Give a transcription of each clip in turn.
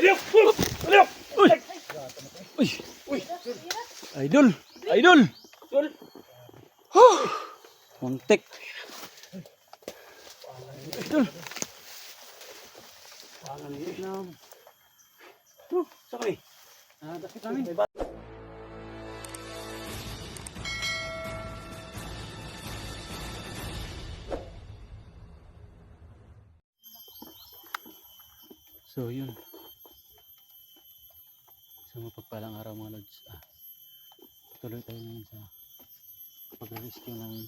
Uy! Uy! Uy! Idol! Idol! Tol! Huh! Muntik. Idol! Pangan ni Islam. Huh, sa kami. Ah, dakit namin. So yun. Sa mapagpalang araw mga lods. Ah, tuloy tayo ngayon sa pag-rescue ng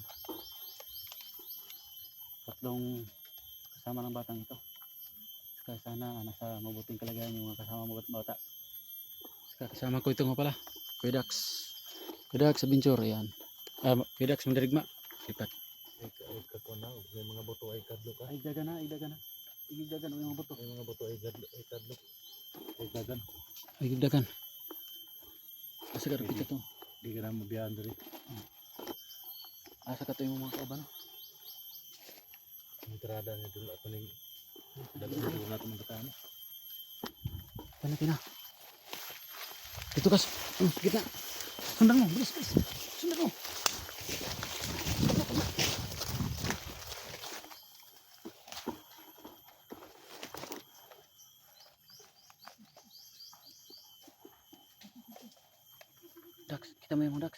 tatlong kasama ng batang ito. Saka sana ah, nasa mabuting kalagayan yung mga kasama mga bata. Saka kasama ko ito nga pala. Kuya Dax. Kuya Dax sa Binchor. Ayan. Ah, Kuya Dax Mandirigma. Sipat. ay ay kakuna may mga boto ay kadlo ka Ay daga na, ay daga na. Ay daga na yung mga buto. may mga boto ay kadlo ay kadlo ay dagan Ay dagan. Asa ka rin to. di ka na mabiyahan diri Asa ka to yung mga kauban. ang entrada ni dun ako ning dagan dito na itong bataan Pala pina. Dito kas. Hmm, gitna. Sundan mo, bilis, bilis. Sundan mo. Dax, kita mo yung mga Dax.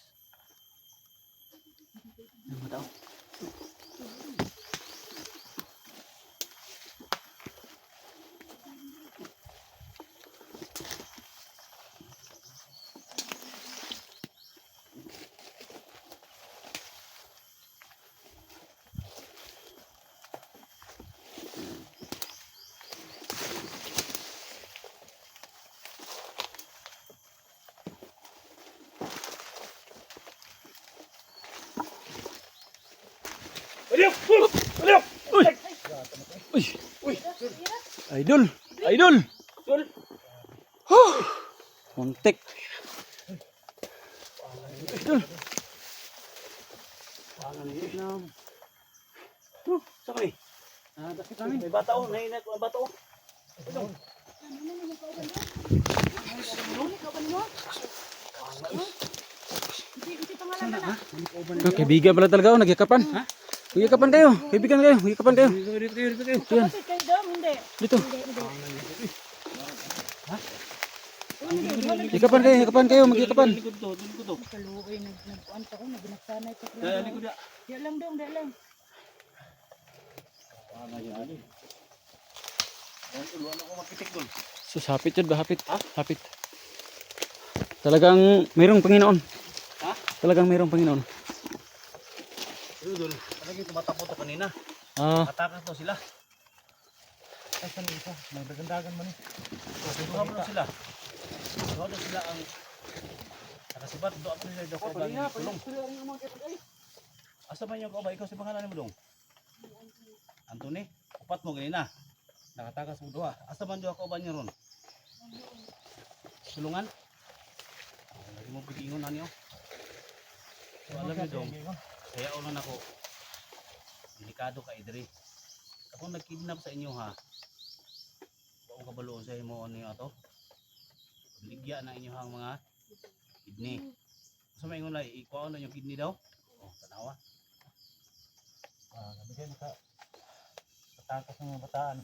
Yung tao. Uy! Uy! Uy! Idol! Idol! Tol! Muntik. Idol! Pangan ni Islam. Huh, sa kami. Ah, dakit namin. May bata oh, nahinat ang bata oh. Ito. Oh, kaibigan pala talaga oh, nagyakapan. Ha? Magyakapan kayo. Kaibigan kayo. Magyakapan kayo. Dito, dito, dito. Yan. Kayo hindi. Dito. Magyakapan kayo. Magyakapan kayo. Magyakapan. Likod to, likod to. Kaluoy, nag nagkuan pa ko, naginagsanay ko. Daya, likod. Di lang dong, di lang. Pangan ni Ali. Ayan, ano ko makitik tol. Sus, hapit yun ba? Hapit. Hapit. Talagang mayroong Panginoon. Ha? Talagang mayroong Panginoon. Ito tol, talagang tumatakbo to kanina. Ah, Atakas to sila. ay san isa may dagan-dagan man eh Duha mo sila. Duha na sila ang nakasibat. Duha pa nila daw ang tulong. Asa man yung kauba? Ikaw si pangalan mo dong? Anthony? Upat mo ganina. Nakatakas mo duha. Asa man yung kauba niya ron? Sulungan? Ah, Lagi mo bigingon na niyo. So alam niyo dong, kaya ulan ako. Delikado ka idri. Ako nagkidnap sa inyo ha. Kung kabalo sa imo ano yung ato? Ligya na inyo hang mga kidney. Sa may ingon lai, ikuha na yung kidney daw. Oh, tanawa. ah nabigay ka patakas ng mga bataan.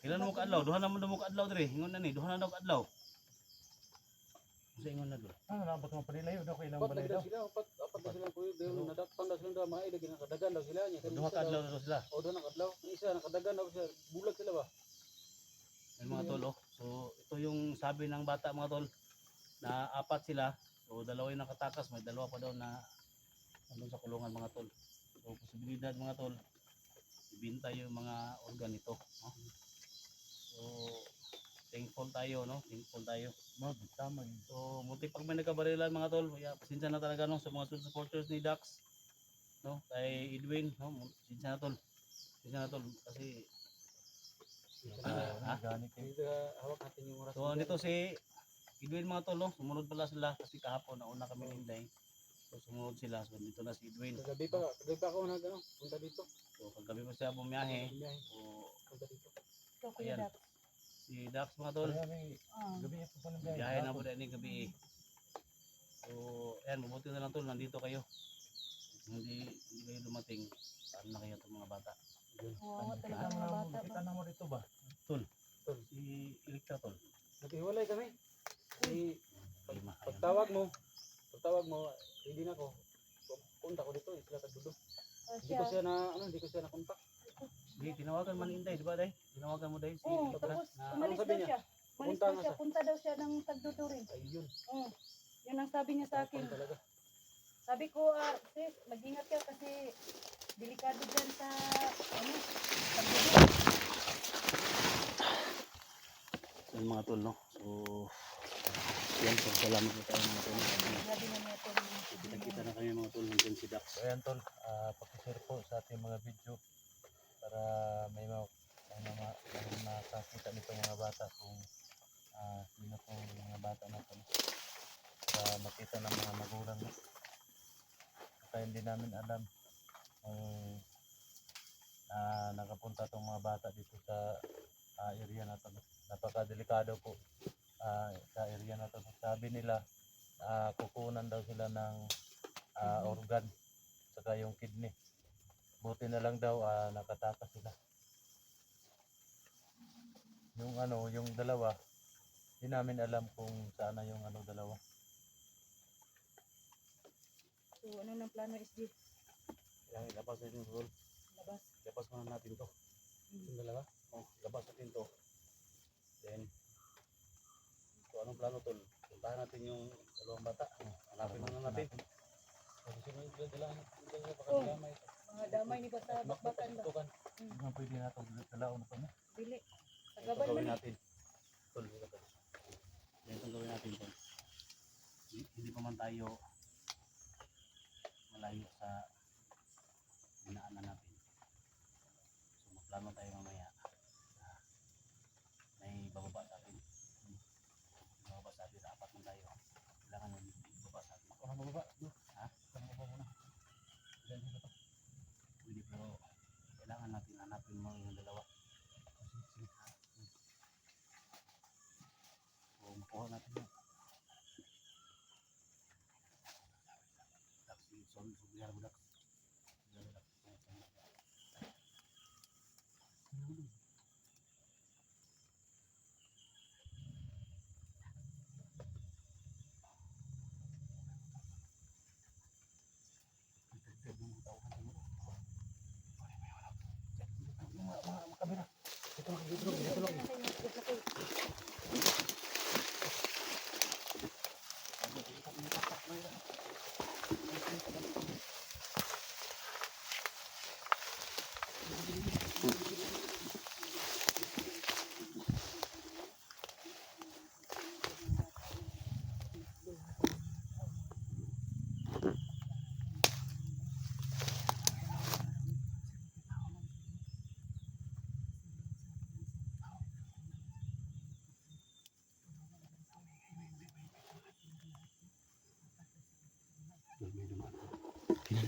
Kailan mo kaadlaw? Duha naman daw mo kaadlaw dire. Ingon na ni, duha na daw kaadlaw. Sa ingon na do. ano na ba't mo panilayo daw kailang balay daw sila. Apat, apat na sila. Kuya, nadakpan na sila. Mga ilagin nakadagan daw sila. Duha kaadlaw na daw sila. O doon nakadlaw. Ang isa nakadagan daw sila. Bulag sila ba? Yung mga tol, oh. So, ito yung sabi ng bata mga tol na apat sila. So, dalawa yung nakatakas, may dalawa pa daw na nandun sa kulungan mga tol. So, posibilidad mga tol, ibinta yung mga organ nito. No? So, thankful tayo, no? Thankful tayo. mag tama yun So, munti pag may nagkabarilan mga tol, kaya pasensya na talaga no, sa mga tol supporters ni Dax. No, kay Edwin, no, pasensya na tol. Pasensya na tol, kasi Ah, Dito hawak natin yung oras. So nito si Edwin mga tol, no? sumunod pala sila kasi kahapon nauna kami ng Inday. So sumunod sila, so dito na si Edwin. Kagabi pa, kagabi pa ako nag ano, punta dito. So kagabi pa siya bumiyahe. So punta dito. Ikaw Kuya Ayan. Dax. Si Dax mga tol. Ah. gabi ako pa ng biyahe. Biyahe na po dahil gabi. So, ayan, mabuti na lang tol, nandito kayo. Hindi, hindi kayo dumating. Paano na kayo itong mga bata? Oo, talaga mo mga bata Kita ba? na mo dito ba? Si Electra tol. Naghiwalay kami. Ayan. pagtawag mo, pagtawag mo, ready na ko. Punta ko dito, isla Tagdudo. Ah, Hindi ko siya. na, ano, hindi ko siya na kontak. Di, tinawagan man Inday, di ba day? Tinawagan mo day si Oo, tapos na- umalis sabi daw niya? siya. Umalis Pupunta daw nga siya. siya. Punta daw siya ng tagdudurin. Ayun, Oo. Yun ang sabi niya sa akin. tapon talaga. Sabi ko, ah, sis, mag-ingat ka kasi delikado dyan sa, ano, tagdudurin. Yan mga tol, no? So, yan po, salamat po tayo mga tol. Grabe na niya ito. Kita-kita na kami mga tol, nandiyan si Dax. So ayan tol, uh, pakishare po sa ating mga video para may mga makakita nito mga bata kung ah, sino po yung mga bata natin para makita ng mga magulang. Kaya hindi namin alam kung ah, nakapunta tong mga bata dito sa ah, area na to napakadelikado po ah, sa area na to sabi nila ah, kukunan daw sila ng ah, organ saka yung kidney buti na lang daw ah, nakatakas sila yung ano yung dalawa hindi namin alam kung saan na yung ano dalawa So, ano ng plano SG? Kailangan ilabas natin ito tol. Labas. Labas muna natin to. Yung dalawa? Oh, labas natin to. Then, so anong plano tol? Puntahan natin yung dalawang bata. Hanapin muna natin. Kasi sino yung dala dala baka Oh. damay. Mga damay ni ba sa bakbakan ba? Tukan. hindi nga pwede na itong dalaon pa na Dili. Ito gawin natin. Tol, ito. Yan itong gawin natin tol. Hindi pa man tayo malayo sa dinaanan natin. So magplano tayo mamaya. na may bababa sa atin. Hmm. May bababa sa atin. Apat man tayo. Kailangan may bababa sa atin. Orang bababa, no? Ha? Orang bababa muna. Diyan dito. Hindi pero kailangan natin hanapin mo yung dalawa. So makuha natin yun.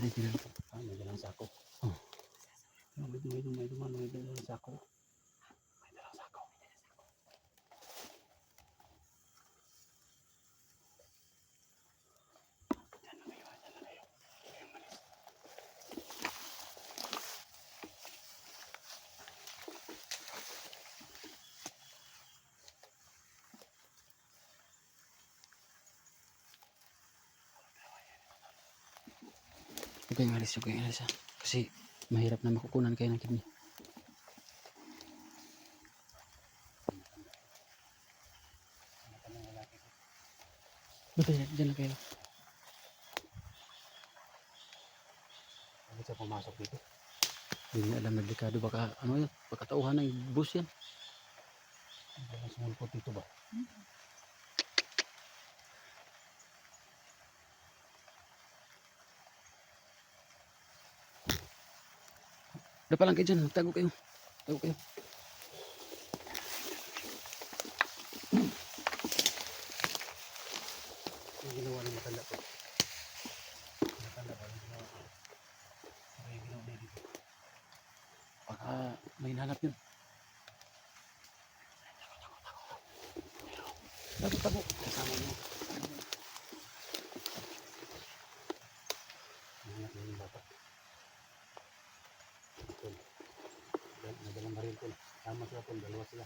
Tinali, tinali. Ah, may dalang sako. Oh. May may may may dumaan, may dalang sako. May dalang sako. Diyan na kayo, diyan na kayo. Kayong malis. Huwag kayong alis, huwag kayong alis ha. Kasi mahirap na makukunan kayo ng kidney. Buti, dyan lang kayo. Bakit siya pumasok dito? Hindi niya alam na delikado. Baka, ano yun, baka tauhan ng bus yan. Baka sumulpot dito ba? Dapa lang kayo dyan, magtago kayo. Tago kayo. Yung ginawa ng matanda ko. Matanda ba? Yung ginawa ko. Ano yung ginawa niya dito? Baka may nahanap yun. Tago, tago. Kasama mo. Nangat na yung bata. Tol. Dal- Nadalang baril tol. Tama sila tol. Dalawa sila.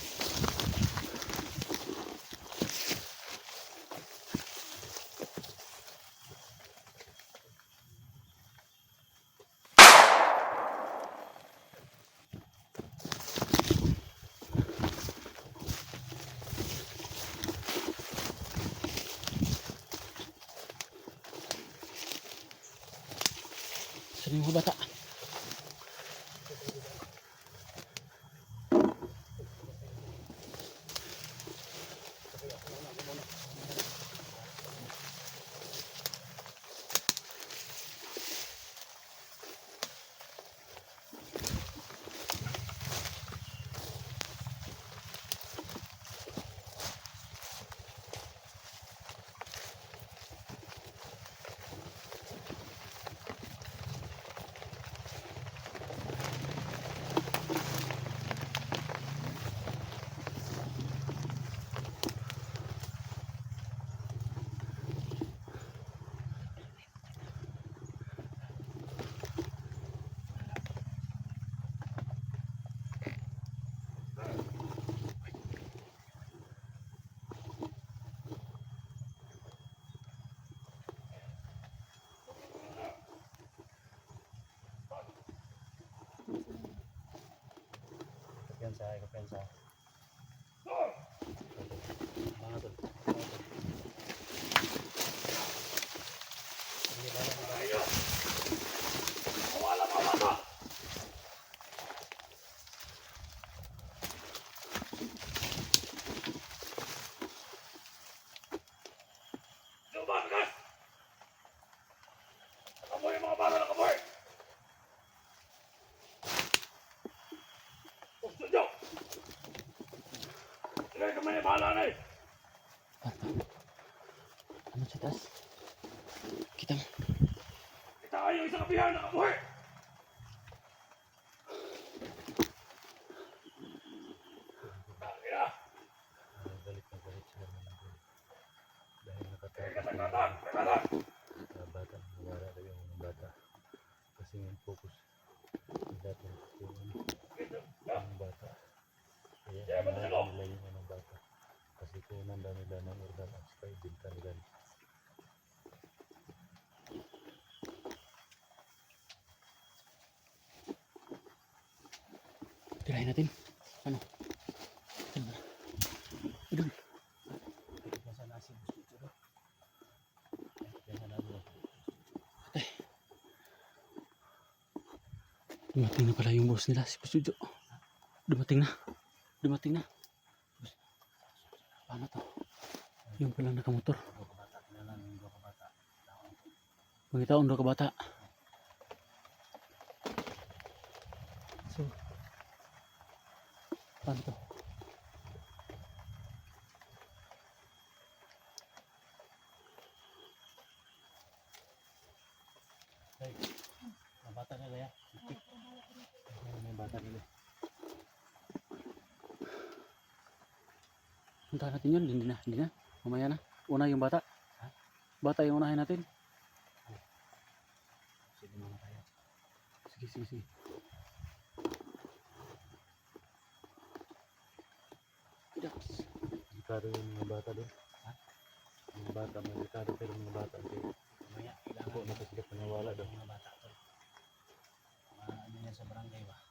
Saan yung mga bata? Kapiyansa, kapiyansa. Mga tol. Hindi ba na Ano sa taas? Kita mo. Ah, galit na galit sila mga tol. Dahil nakatakas sila ng mga bata. Nawala daw yung mga bata. Kasi yung focus dito yung bata. Kaya nila yung mga bata. Kasi kunan daw nila ng at saka ibinta nila. Tirahin natin. Ano? Saan ba? Idol. Kapiyansa na si Busito do. Kapiyansa na bro. Dumating na pala yung boss nila, si Pusujo. Dumating na. Dumating na. Paano to? Yung palang nakamotor. Yung dua ka bata. So, paano to? Hey, mga bata nila ya. May bata nila. Puntahan natin yun. Hindi na. Hindi na. Mamaya na. Una yung bata. Bata yung unahin natin. Sige mga tayo. Sige, sige, sige. Kudax. Delikado yung mga bata doon. Ha? Mga bata, delikado pero mga bata. Mamaya, ako kailangan na paniwala doon. mga bata to. Mga ano yan sa barangay ba?